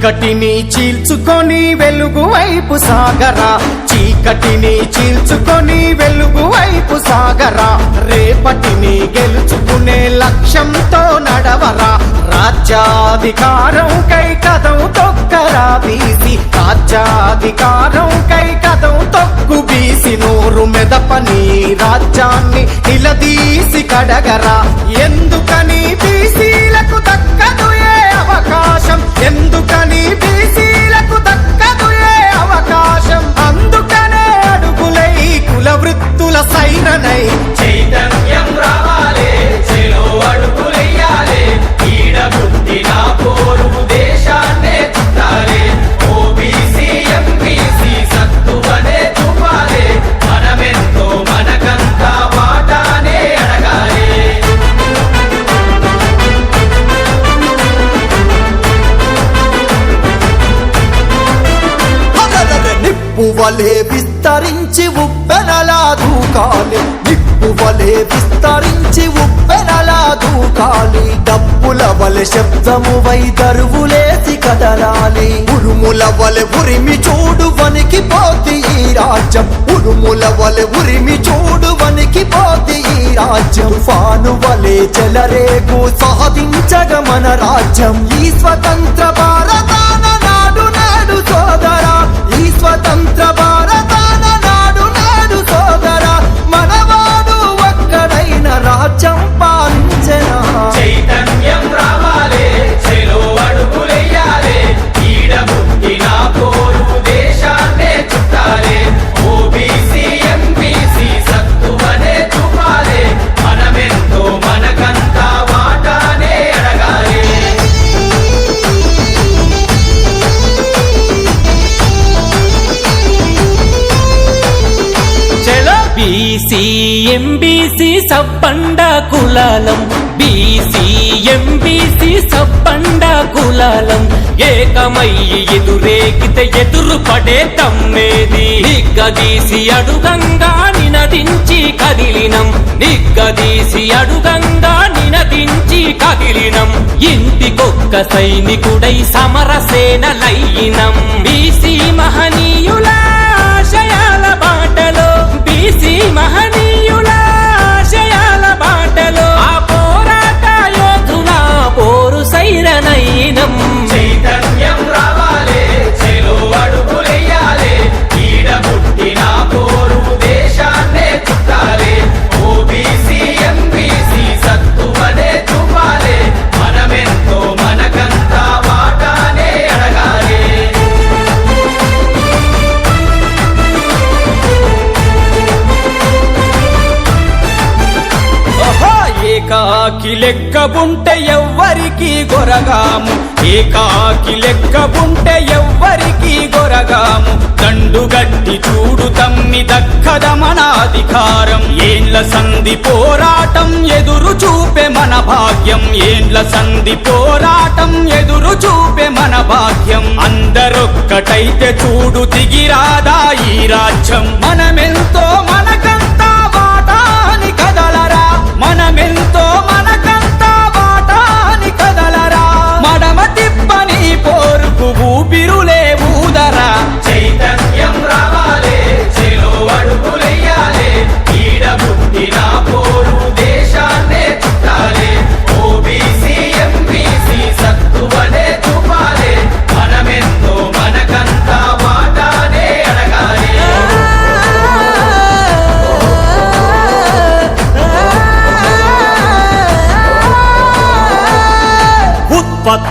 చీకటిని చీల్చుకొని వెలుగు వైపు సాగరా. చీకటిని చీల్చుకొని వెలుగు వైపు సాగరా. రేపటిని గెలుచుకునే లక్ష్యంతో నడవరా. రాజ్యాధికారం కై కథం తొక్కరా బీసి. రాజ్యాధికారం కై కథం తొక్కు బీసి. నోరు మెదపని రాజ్యాన్ని నిలదీసి కడగరా. ఎందుకని బీసీలకు దక్కదు ఏ అవకాశం? ఎందుకని నిప్పువలే విస్తరించి ఉప్పెనలా దూకాలి. నిప్పువలే విస్తరించి ఉప్పెనలా దూకాలి. డప్పుల వలె శబ్దము వై దరువులేసి కదలాలి. ఉరుముల వలె ఉరిమి చూడు వనికి పోతి ఈ రాజ్యం. ఉరుముల వలె ఉరిమి చూడు వనికి పోతి ఈ రాజ్యం. ఫాను వలె చెలరేగు సాధించగ మన రాజ్యం. ఈ స్వతంత్ర భారత నాడు సోదరా ఈ స్వతంత్ర భారత బీసీ ఎంబీసీ సబ్బండ కులాలం. బీసీ ఎంబీసీ సబ్బండ కులాలం. ఏకమయ్యి ఎదురేకితే ఎదురు పడే తమ్మేది. నిగ్గదీసి అడుగంగా నినదించి కదిలినం. నిగ్గదీసి అడుగంగా నినదించి కదిలినం. ఇంటికొక్క సైనికుడై సమరసేనలయ్యినం. బీసీ మహనీయులా ఏకాకి లెక్క ఉంటే ఎవ్వరికి గొరగాము. ఏకాకి లెక్క ఉంటే ఎవ్వరికి గొరగాము. దండుగట్టి చూడు తమ్మి దక్కద మనాధికారం. ఏండ్ల సంధి పోరాటం ఎదురు చూపే మన భాగ్యం. ఏండ్ల సంధి పోరాటం ఎదురు చూపే మన భాగ్యం. అందరొక్కటైతే చూడు దిగిరాదా ఈ రాజ్యం. మనమెంతో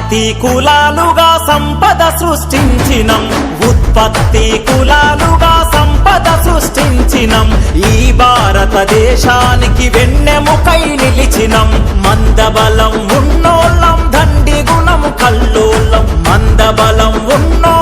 ఉత్పత్తి కులాలుగా సంపద సృష్టించినం. ఉత్పత్తి కులాలుగా సంపద సృష్టించినం. ఈ భారతదేశానికి వెన్నెముకై నిలిచినం. మందబలం ఉన్నోళ్ళం దండి గుణం కల్లోళ్ళం మందబలం ఉన్నో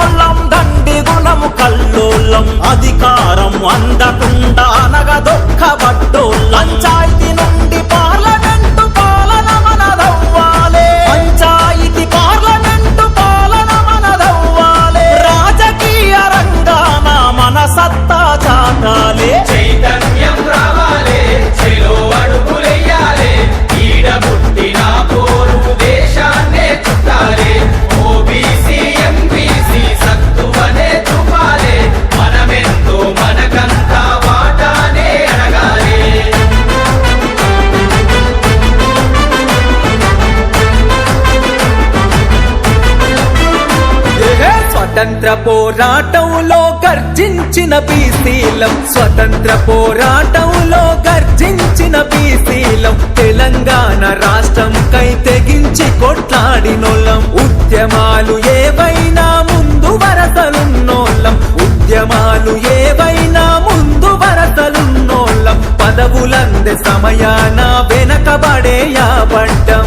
స్వతంత్ర పోరాటంలో గర్జించిన బీసీలం. స్వతంత్ర పోరాటంలో గర్జించిన బీసీలం. తెలంగాణ రాష్ట్రం కై తెగించి కొట్లాడినోళ్ళం. ఉద్యమాలు ఏవైనా ముందు వరసలున్నోళ్ళం. ఉద్యమాలు ఏవైనా ముందు వరసలున్నోళ్ళం. పదవులందే సమయాన వెనకబడేయాబడ్డం ఇకనైనా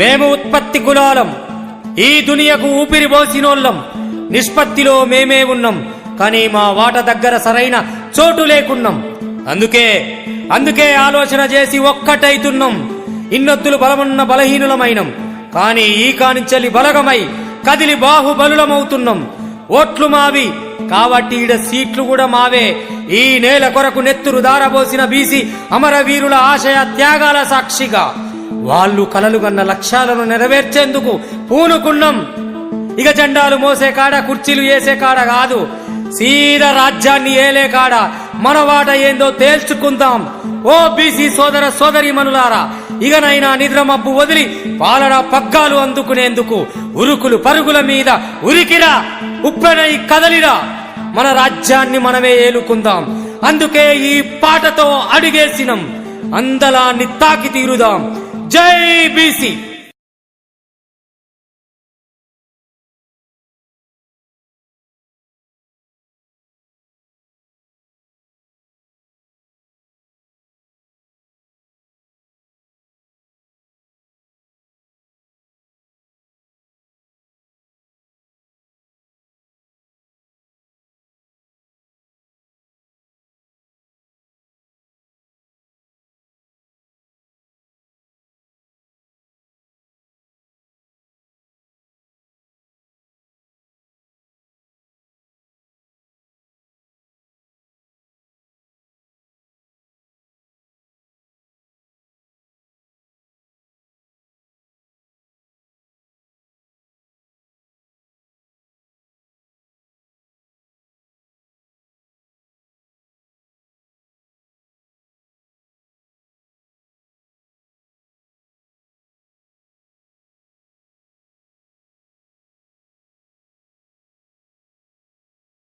మేము ఉత్పత్తి కులాలం ఈ దునియకు ఊపిరి పోసినోళ్ళం. నిష్పత్తిలో మేమే ఉన్నాం. కానీ మా వాట దగ్గర సరైన చోటు లేకున్నాం. అందుకే అందుకే ఆలోచన చేసి ఒక్కటైతున్నాం ఇన్నొద్దులు బలమున్న బలహీనులమైనం. కానీ ఈ కానించలి బలగమై కదిలి బాహుబలులమవుతున్నాం. ఓట్లు మావి. కాబట్టి ఈడ సీట్లు కూడా మావే. ఈ నేల కొరకు నెత్తురు దారబోసిన బీసీ అమరవీరుల ఆశయ త్యాగాల సాక్షిగా. వాళ్ళు కలలుగన్న లక్ష్యాలను నెరవేర్చేందుకు పూనుకున్నాం. ఇక జెండాలు మోసే కాడ కుర్చీలు వేసే కాడ కాదు. సీదా రాజ్యాన్ని ఏలే కాడ. మన వాట ఏందో తేల్చుకుందాం. ఓ బీసీ సోదర సోదరి మనులారా ఇకనైనా నిద్రమబ్బు వదిలి పాలన పగ్గాలు అందుకునేందుకు ఉరుకులు పరుగుల మీద ఉరికిరా ఉప్పెనై కదలిరా. మన రాజ్యాన్ని మనమే ఏలుకుందాం. అందుకే ఈ పాటతో అడిగేసినం. అందలాన్ని తాకి తీరుదాం జై బీసీ